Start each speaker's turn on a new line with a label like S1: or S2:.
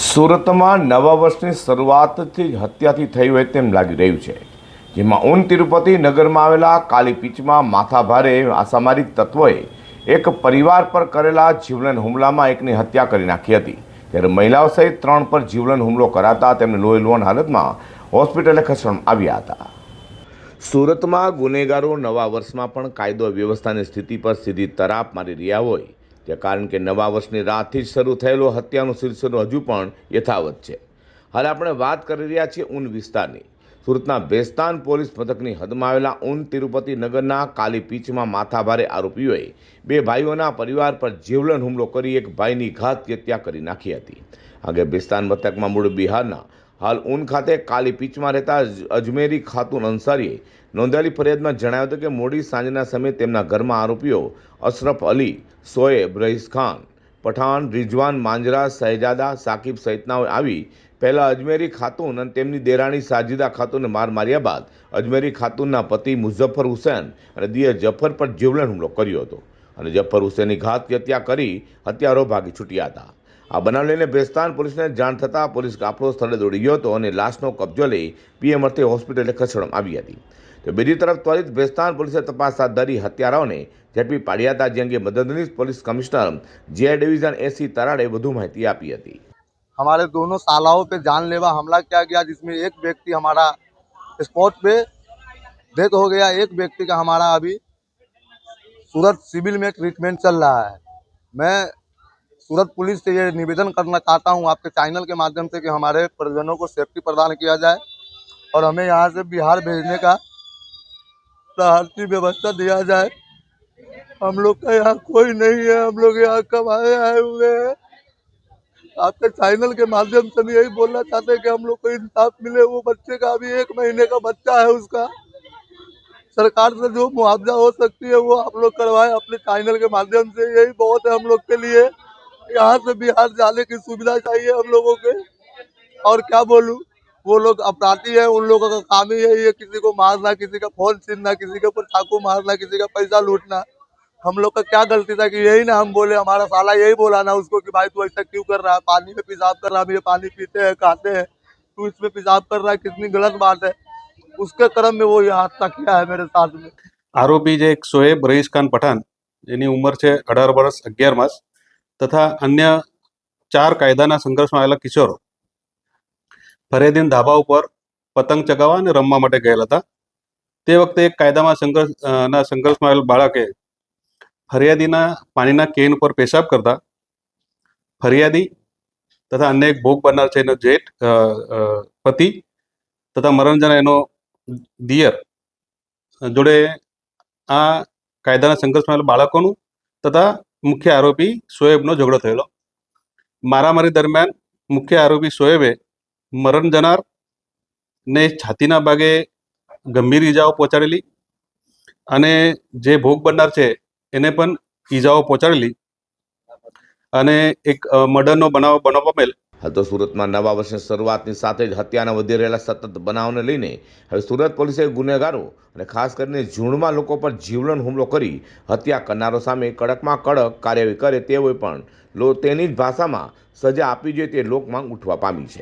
S1: સુરતમાં નવા વર્ષની શરૂઆતથી જ હત્યાથી થઈ હોય તેમ લાગી રહ્યું છે. જેમાં ઉન તિરુપતિ નગરમાં આવેલા કાલી પીચમાં માથાભારે આસામારી તત્વોએ એક પરિવાર પર કરેલા જીવલેણ હુમલામાં એકની હત્યા કરી નાખી હતી. ત્યારે મહિલાઓ સહિત ત્રણ પર જીવલેણ હુમલો કરાતા તેમને લોહી લોહન હાલતમાં હોસ્પિટલે ખસેડવામાં આવ્યા હતા. સુરતમાં ગુનેગારો નવા વર્ષમાં પણ કાયદો વ્યવસ્થાની સ્થિતિ પર સીધી તરાપ મારી રહ્યા હોય. તે કારણ કે નવા વર્ષની રાતથી જ શરૂ થયેલો હત્યાનો સિલસિલો હજુ પણ યથાવત છે. હાલ આપણે વાત કરી રહ્યા છીએ ઊન વિસ્તારની. સુરતના બેસ્તાન પોલીસ મથકની હદમાં આવેલા ઊન તિરુપતિ નગરના કાલી પીચમાં માથાભારે આરોપીઓએ બે ભાઈઓના પરિવાર પર જીવલેણ હુમલો કરી એક ભાઈની ઘાત હત્યા કરી નાખી હતી. આગે બેસ્તાન મથકમાં મૂળ બિહારના હાલ ઊન ખાતે કાલી પીચમાં રહેતા અજમેરી ખાતુન અંસારીએ નોંધાયેલી ફરિયાદમાં જણાવ્યું હતું કે મોડી સાંજના સમયે તેમના ઘરમાં આરોપીઓ અશરફ અલી સોએબ રઈસ ખાન, પઠાણ, રિજવાન, માંજરા શહેજાદા સાકિબ સહિતનાઓ આવી પહેલાં અજમેરી ખાતુન અને તેમની દેરાણી સાજિદા ખાતુનને માર માર્યા બાદ અજમેરી ખાતુનના પતિ મુઝફ્ફર હુસૈન અને દિયર જફર પર જીવલેણ હુમલો કર્યો હતો. અને જફર હુસૈનની ઘાત હત્યા કરી હત્યારો ભાગી છૂટ્યા હતા. આ બનાવ લઈને બેસ્તાન પોલીસને જાણ થતાં પોલીસ કાફલો સ્થળે દોડી ગયો હતો અને લાશનો કબજો લઈ પીએમ અર્થે હોસ્પિટલે ખસેડવામાં આવી હતી તો બીજી તરફ ત્વરિત બેસ્તાન પોલીસે તપાસ હાથ ધરી હત્યારાઓને ઝડપી પાડ્યા હતા જે અંગે મદદનીશ પોલીસ કમિશનર જે ડિવિઝન એસી તરાડે વધુ માહિતી આપી હતી
S2: हमारे दोनों सालाओं पे जानलेवा हमला किया गया जिसमें एक व्यक्ति हमारा स्पॉट पे डेथ हो गया एक व्यक्ति का हमारा अभी सूरत सिविल में ट्रीटमेंट चल रहा है मैं सूरत पुलिस से ये निवेदन करना चाहता हूँ आपके चैनल के माध्यम से कि हमारे परिजनों को सेफ्टी प्रदान किया जाए और हमें यहाँ से बिहार भेजने का सहारती व्यवस्था दिया जाए। हम लोग का यहाँ कोई नहीं है, हम लोग यहाँ कमाए आए हुए हैं। आपके चैनल के माध्यम से भी यही बोलना चाहते हैं कि हम लोग को इंसाफ मिले, वो बच्चे का अभी एक महीने का बच्चा है उसका। सरकार से जो मुआवजा हो सकती है, वो आप लोग करवाएँ अपने चैनल के माध्यम से, यही बहुत है हम लोग के लिए। यहाँ से बिहार जाने की सुविधा चाहिए हम लोगों के और क्या बोलूँ वो लोग अपराधी है उन लोगों का काम ही है ये किसी को मारना किसी का फोन छीनना किसी के ऊपर चाकू मारना किसी का पैसा लूटना हम लोग का क्या गलती था कि यही ना हम बोले हमारा साला यही बोला ना उसको कि भाई तू ऐसा क्यों कर रहा है पानी में पेशाब कर रहा है हम ये पानी पीते हैं खाते हैं तू इसमें पेशाब कर रहा है कितनी गलत बात है उसके क्रम में वो ये हत्या किया है मेरे साथ में
S3: આરોપી જે એક શોએબ રઈસ ખાન પઠાણ જેની ઉંમર છે અઢાર વર્ષ અગિયાર માસ તથા અન્ય ચાર કાયદાના સંઘર્ષમાં આવેલા કિશોરો ફરેદીન ધાબા ઉપર પતંગ ચગાવવા અને રમવા માટે ગયેલા હતા. તે વખતે એક કાયદામાં સંઘર્ષ ના સંઘર્ષમાં આવેલ બાળકે ફરિયાદીના પાણીના કેન ઉપર પેશાબ કરતા ફરિયાદી તથા અન્ય એક ભોગ બનનાર છે એનો જેઠ પતિ તથા મરણજન એનો દિયર જોડે આ કાયદાના સંઘર્ષમાં આવેલા બાળકોનું તથા મુખ્ય આરોપી શોએબનો ઝઘડો થયેલો. મારામારી દરમિયાન મુખ્ય આરોપી શોએબે મરણ જનાર ને છાતીના ભાગે ગંભીર ઈજાઓ પહોંચાડેલી અને જે ભોગ બનનાર છે એને પણ ઈજાઓ પહોંચાડેલી અને એક મર્ડરનો બનાવ બનાવ પામેલ
S1: હાલ તો સુરતમાં નવા વર્ષની શરૂઆતની સાથે જ હત્યાના વધી રહેલા સતત બનાવને લઈને હવે સુરત પોલીસે ગુનેગારો અને ખાસ કરીને ઝૂંડમાં લોકો પર જીવલેણ હુમલો કરી હત્યા કરનારો સામે કડકમાં કડક કાર્યવાહી કરે તેઓએ પણ લો તેની જ ભાષામાં સજા આપવી જોઈએ તે લોકમાંગ ઉઠવા પામી છે.